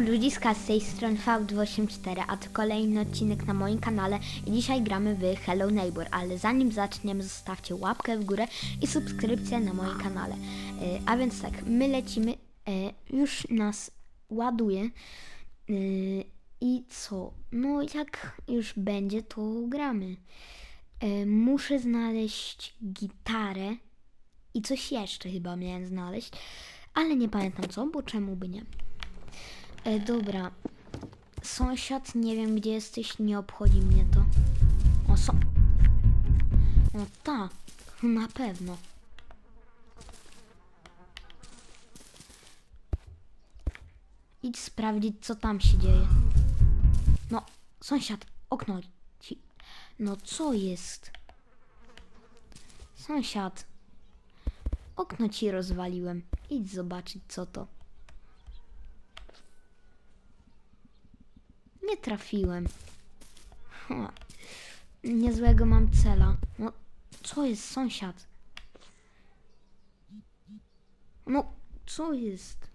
Ludziska z tej strony V284, a to kolejny odcinek na moim kanale i dzisiaj gramy w Hello Neighbor, ale zanim zaczniemy zostawcie łapkę w górę i subskrypcję na moim kanale. E, a więc tak, my lecimy, e, już nas ładuje e, i co? No jak już będzie to gramy. E, muszę znaleźć gitarę i coś jeszcze chyba miałem znaleźć, ale nie pamiętam co, bo czemu by nie. E, dobra. Sąsiad, nie wiem gdzie jesteś, nie obchodzi mnie to. O, so... O, ta. Na pewno. Idź sprawdzić, co tam się dzieje. No, sąsiad, okno ci... No, co jest? Sąsiad. Okno ci rozwaliłem. Idź zobaczyć, co to. Nie trafiłem. Ha. Niezłego mam cela. No, co jest sąsiad? No, co jest?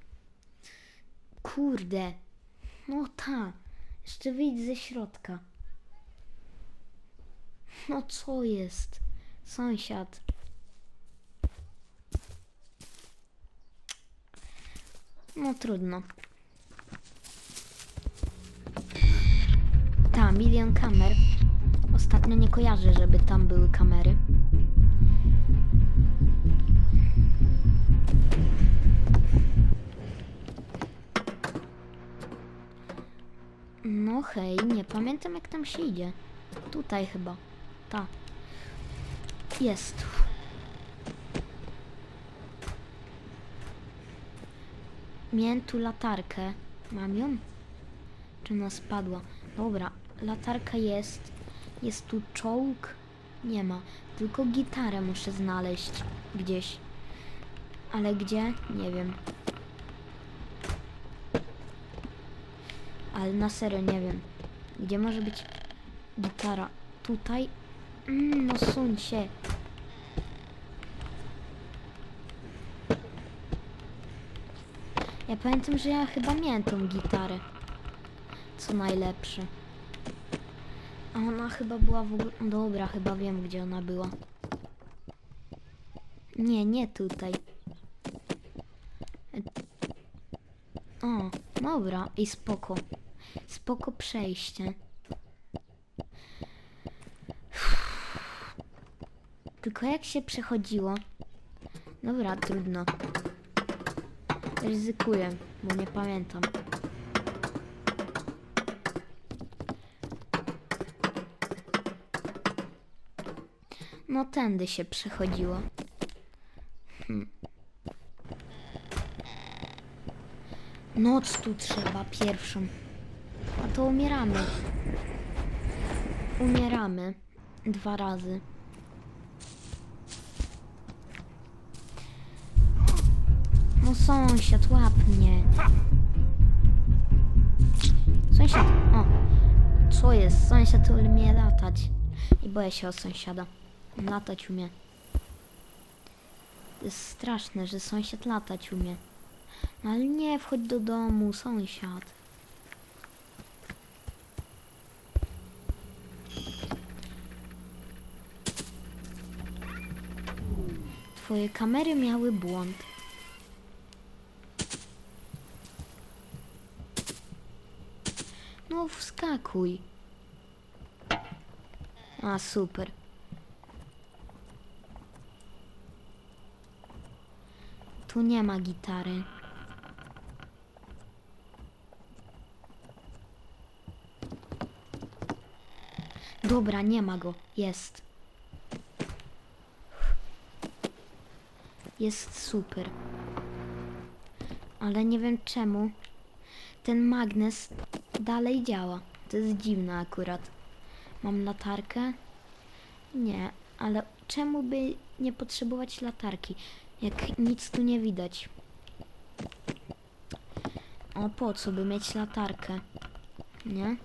Kurde. No ta. Jeszcze wyjdź ze środka. No co jest? Sąsiad. No trudno. Ta, milion kamer. Ostatnio nie kojarzę, żeby tam były kamery. No hej, nie pamiętam jak tam się idzie. Tutaj chyba. Ta. Jest. Miałem tu latarkę. Mam ją? Czy ona spadła? Dobra, latarka jest. Jest tu czołg? Nie ma. Tylko gitarę muszę znaleźć gdzieś. Ale gdzie? Nie wiem. Ale na serio nie wiem. Gdzie może być gitara? Tutaj? Mm, no suń się. Ja pamiętam, że ja chyba miałem tą gitarę. Co najlepsze. Ona chyba była w ogóle... Dobra, chyba wiem, gdzie ona była. Nie, nie tutaj. E- O, dobra. I spoko. Spoko przejście. Tylko jak się przechodziło? Dobra, trudno. Ryzykuję, bo nie pamiętam. No tędy się przechodziło. Hmm. Noc tu trzeba pierwszą. A to umieramy. Umieramy. Dwa razy. No sąsiad, łap mnie. Sąsiad, o. Co jest? Sąsiad umie latać. I boję się o sąsiada. Latać umie. To jest straszne, że sąsiad latać umie. No ale nie wchodź do domu, sąsiad. Twoje kamery miały błąd. No wskakuj. A super. Tu nie ma gitary. Dobra, nie ma go. Jest. Jest super. Ale nie wiem czemu ten magnes dalej działa. To jest dziwne akurat. Mam latarkę? Nie, ale czemu by nie potrzebować latarki, jak nic tu nie widać? O, po co by mieć latarkę? Nie?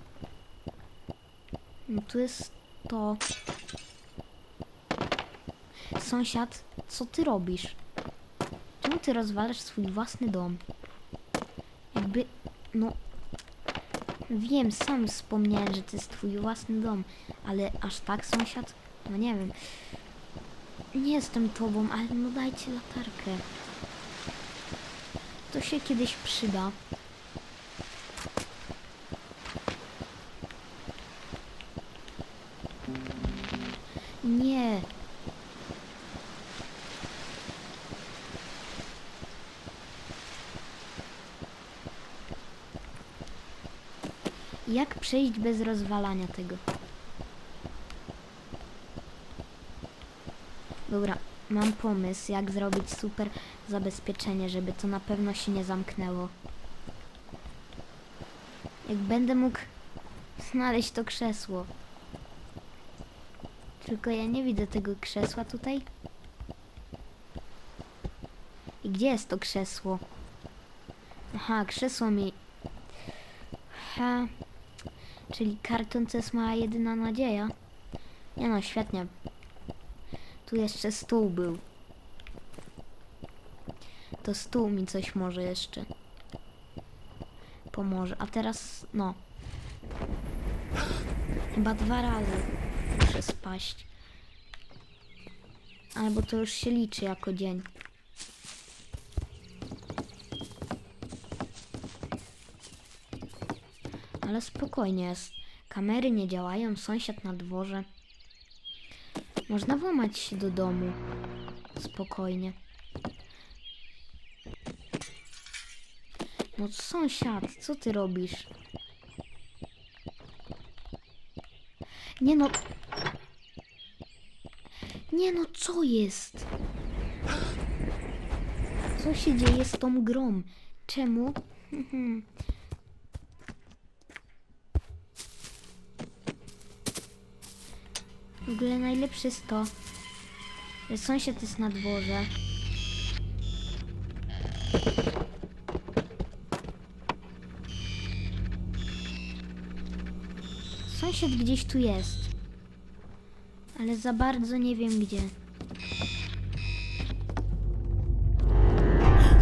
No tu jest to. Sąsiad, co ty robisz? Czemu ty rozwalasz swój własny dom? Jakby, no, Wiem, sam wspomniałem, że to jest twój własny dom, ale aż tak sąsiad? No nie wiem. Nie jestem tobą, ale no dajcie latarkę. To się kiedyś przyda. Nie. Jak przejść bez rozwalania tego? Dobra, mam pomysł, jak zrobić super zabezpieczenie, żeby to na pewno się nie zamknęło. Jak będę mógł znaleźć to krzesło. Tylko ja nie widzę tego krzesła tutaj. I gdzie jest to krzesło? Aha, krzesło mi... Ha. Czyli karton to jest moja jedyna nadzieja. Nie no, świetnie. Tu jeszcze stół był. To stół mi coś może jeszcze. Pomoże. A teraz, no. Chyba dwa razy muszę spaść. Albo to już się liczy jako dzień. Ale spokojnie jest. Kamery nie działają, sąsiad na dworze. Można włamać się do domu. Spokojnie. No sąsiad, co ty robisz? Nie no. Nie no, co jest? Co się dzieje z tą grą? Czemu? W ogóle najlepsze jest to, że sąsiad jest na dworze. Sąsiad gdzieś tu jest. Ale za bardzo nie wiem gdzie.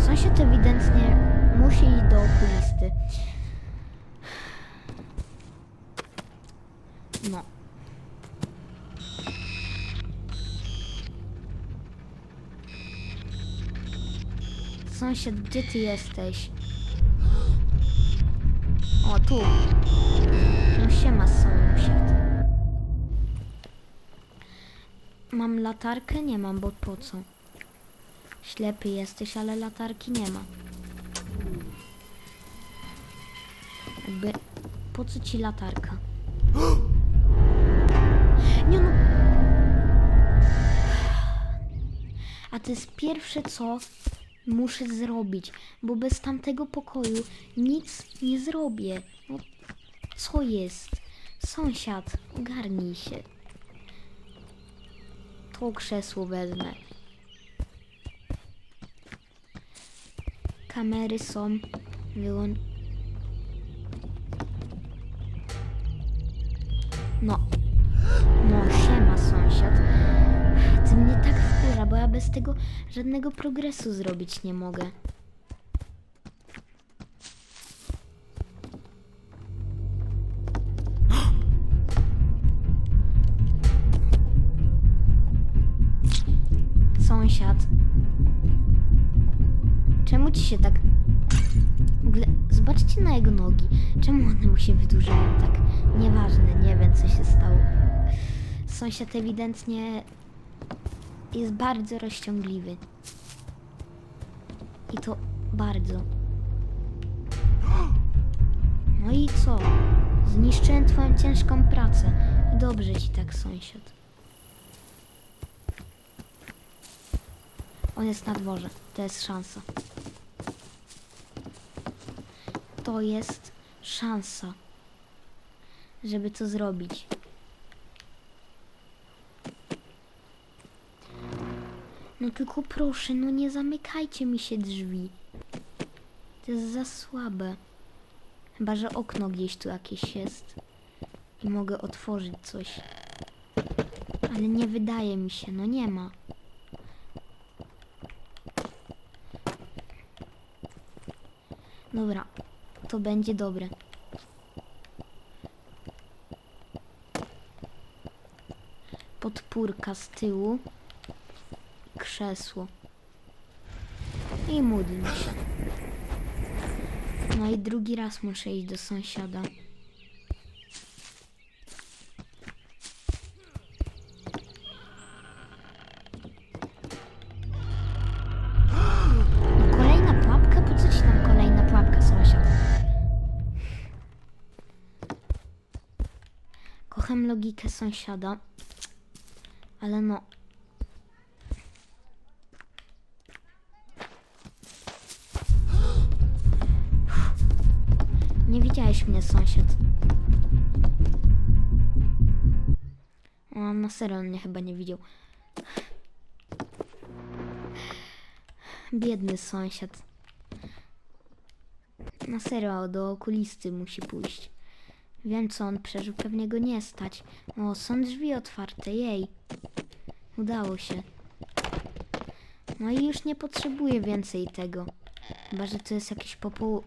Sąsiad ewidentnie musi iść do okulisty. No. Sąsiad, gdzie ty jesteś? O, tu. No siema, sąsiad. Mam latarkę? Nie mam, bo po co? Ślepy jesteś, ale latarki nie ma. Jakby, po co ci latarka? Nie no. A to jest pierwsze co muszę zrobić, bo bez tamtego pokoju nic nie zrobię. No, co jest? Sąsiad, ogarnij się. To krzesło wezmę. Kamery są wyłącz... No. No, bez tego żadnego progresu zrobić nie mogę. Sąsiad. Czemu ci się tak... Zobaczcie na jego nogi. Czemu one mu się wydłużają tak? Nieważne, nie wiem co się stało. Sąsiad ewidentnie jest bardzo rozciągliwy. I to bardzo. No i co? Zniszczyłem twoją ciężką pracę. Dobrze ci tak, sąsiad. On jest na dworze. To jest szansa. To jest szansa, żeby to zrobić. No tylko proszę, no nie zamykajcie mi się drzwi. To jest za słabe. Chyba, że okno gdzieś tu jakieś jest. I mogę otworzyć coś. Ale nie wydaje mi się, no nie ma. Dobra, to będzie dobre. Podpórka z tyłu krzesło i módlmy się. No i drugi raz muszę iść do sąsiada. No? Kocham logikę sąsiada, ale no. Nie widziałeś mnie, sąsiad. O, na serio on mnie chyba nie widział. Biedny sąsiad. Na serio, do okulisty musi pójść. Wiem, co on przeżył, pewnie go nie stać. O, są drzwi otwarte, jej. Udało się. No i już nie potrzebuję więcej tego. Chyba, że to jest jakieś popoł...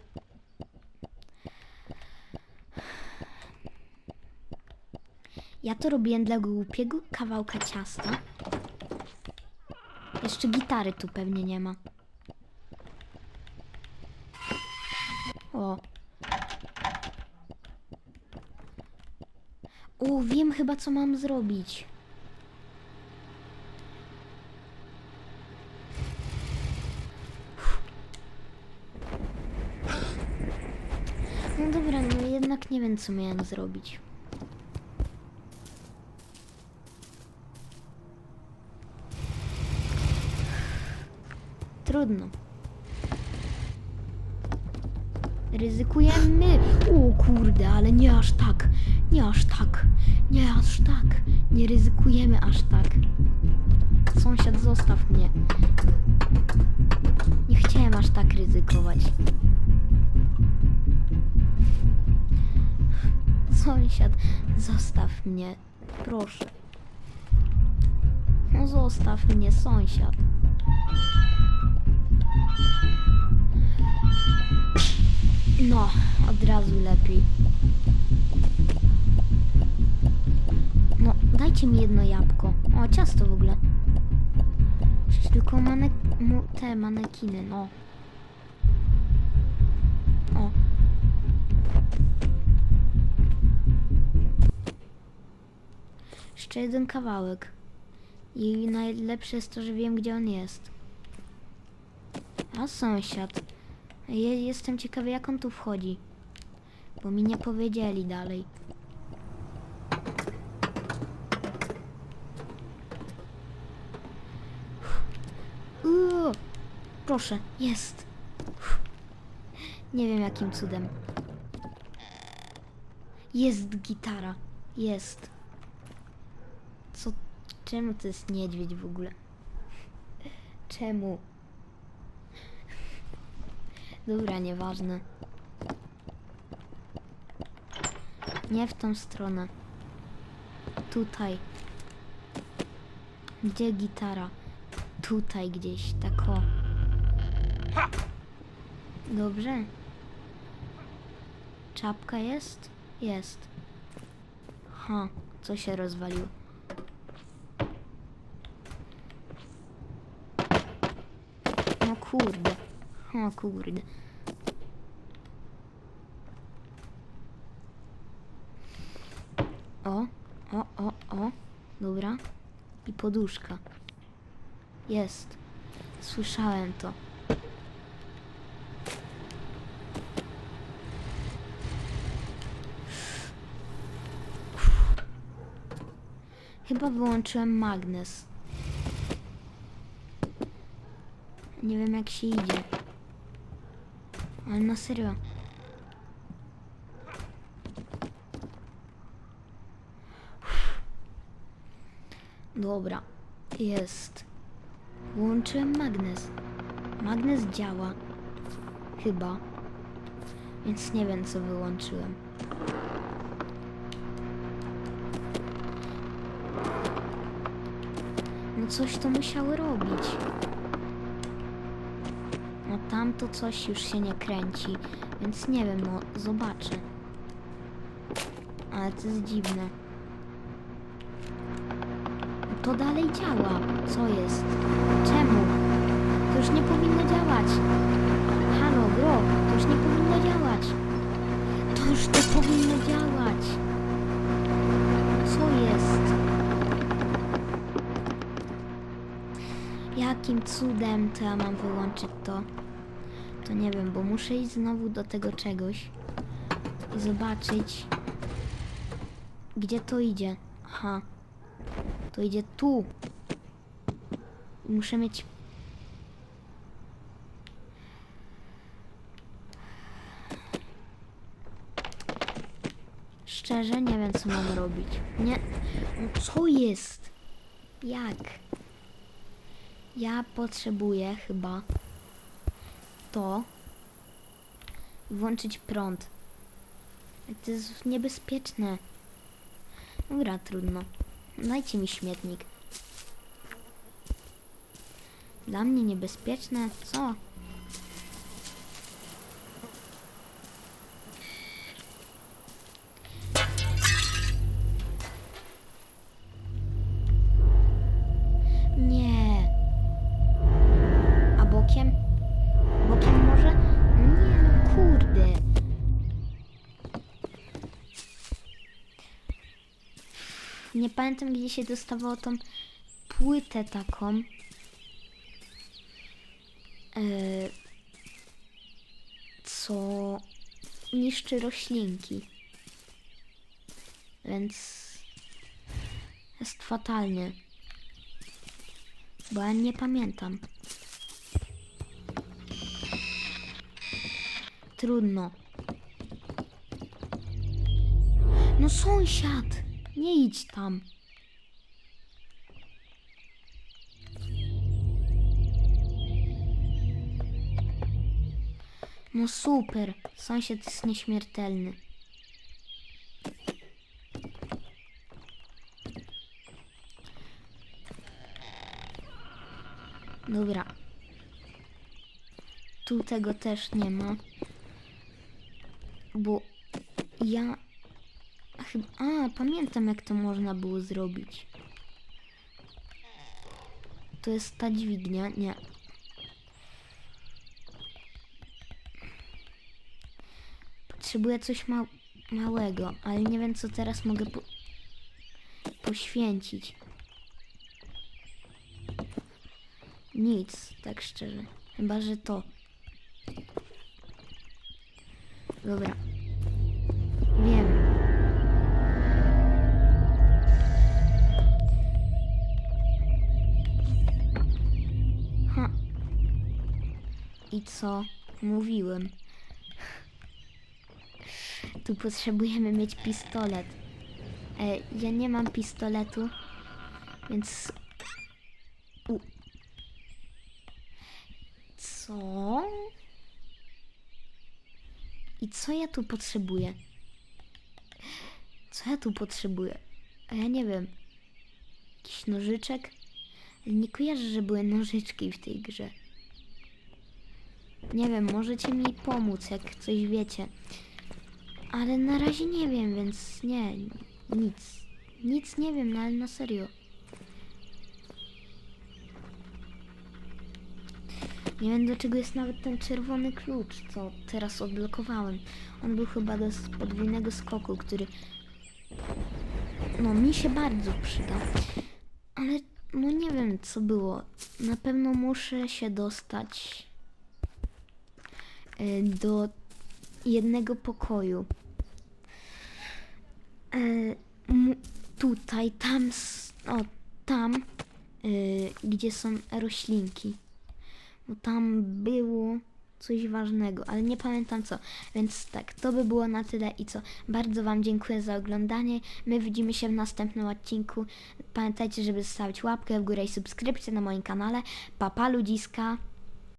Ja to robiłem dla głupiego kawałka ciasta. Jeszcze gitary tu pewnie nie ma. O. O, wiem chyba co mam zrobić. No dobra, no jednak nie wiem co miałem zrobić. Trudno. Ryzykujemy. O kurde, ale nie aż tak. Nie aż tak. Nie aż tak. Nie ryzykujemy aż tak. Sąsiad, zostaw mnie. Nie chciałem aż tak ryzykować. Sąsiad, zostaw mnie. Proszę. No zostaw mnie, sąsiad. No, od razu lepiej. No, dajcie mi jedno jabłko. O, ciasto w ogóle. Przecież tylko manek te manekiny, no. O. Jeszcze jeden kawałek. I najlepsze jest to, że wiem, gdzie on jest. A sąsiad. Je, jestem ciekawy, jak on tu wchodzi. Bo mi nie powiedzieli dalej. Uuu, proszę, jest. Nie wiem jakim cudem. Jest gitara. Jest. Co? Czemu to jest niedźwiedź w ogóle? Czemu? Dobra, nieważne. Nie w tą stronę. Tutaj. Gdzie gitara? Tutaj gdzieś, tak o. Dobrze. Czapka jest? Jest. Ha, co się rozwaliło? No kurde. O kurde. O, o, o, o. Dobra. I poduszka. Jest. Słyszałem to. Chyba wyłączyłem magnes. Nie wiem jak się idzie. Ale na serio. Dobra, jest. Włączyłem magnes. Magnes działa. Chyba. Więc nie wiem co wyłączyłem. No coś to musiały robić. No tamto coś już się nie kręci, więc nie wiem, no zobaczę. Ale to jest dziwne. to dalej działa. Co jest? Czemu? To już nie powinno działać. Halo, bro, to już nie powinno działać. To już nie powinno działać. Co jest? Jakim cudem to ja mam wyłączyć to? To nie wiem, bo muszę iść znowu do tego czegoś i zobaczyć, gdzie to idzie. Aha, to idzie tu. I muszę mieć. Szczerze nie wiem, co mam robić. Nie. No co jest? Jak? Ja potrzebuję chyba to włączyć prąd. To jest niebezpieczne. Dobra, trudno. Dajcie mi śmietnik. Dla mnie niebezpieczne? Co? Pamiętam, gdzie się dostawało tą płytę taką. E, co niszczy roślinki. Więc jest fatalnie. Bo ja nie pamiętam. Trudno. No sąsiad, nie idź tam. No super, sąsiad jest nieśmiertelny. Dobra. Tu tego też nie ma. Bo ja chyba. A, pamiętam jak to można było zrobić. To jest ta dźwignia? Nie. Potrzebuję coś ma małego, ale nie wiem co teraz mogę po poświęcić. Nic, tak szczerze. Chyba, że to. Dobra. Wiem. Ha. I co? Mówiłem. Tu potrzebujemy mieć pistolet. E, ja nie mam pistoletu, więc... U. Co? I co ja tu potrzebuję? Co ja tu potrzebuję? A ja nie wiem. Jakiś nożyczek? Ale nie kojarzę, że były nożyczki w tej grze. Nie wiem, możecie mi pomóc, jak coś wiecie. Ale na razie nie wiem, więc nie, nic. Nic nie wiem, no ale na serio. Nie wiem do czego jest nawet ten czerwony klucz, co teraz odblokowałem. On był chyba do podwójnego skoku, który no mi się bardzo przyda. Ale no nie wiem co było. Na pewno muszę się dostać y, do jednego pokoju. E, tutaj, tam, o, tam, y, gdzie są roślinki. Bo tam było coś ważnego, ale nie pamiętam co. Więc tak, to by było na tyle i co. Bardzo Wam dziękuję za oglądanie. My widzimy się w następnym odcinku. Pamiętajcie, żeby zostawić łapkę w górę i subskrypcję na moim kanale. Papa ludziska.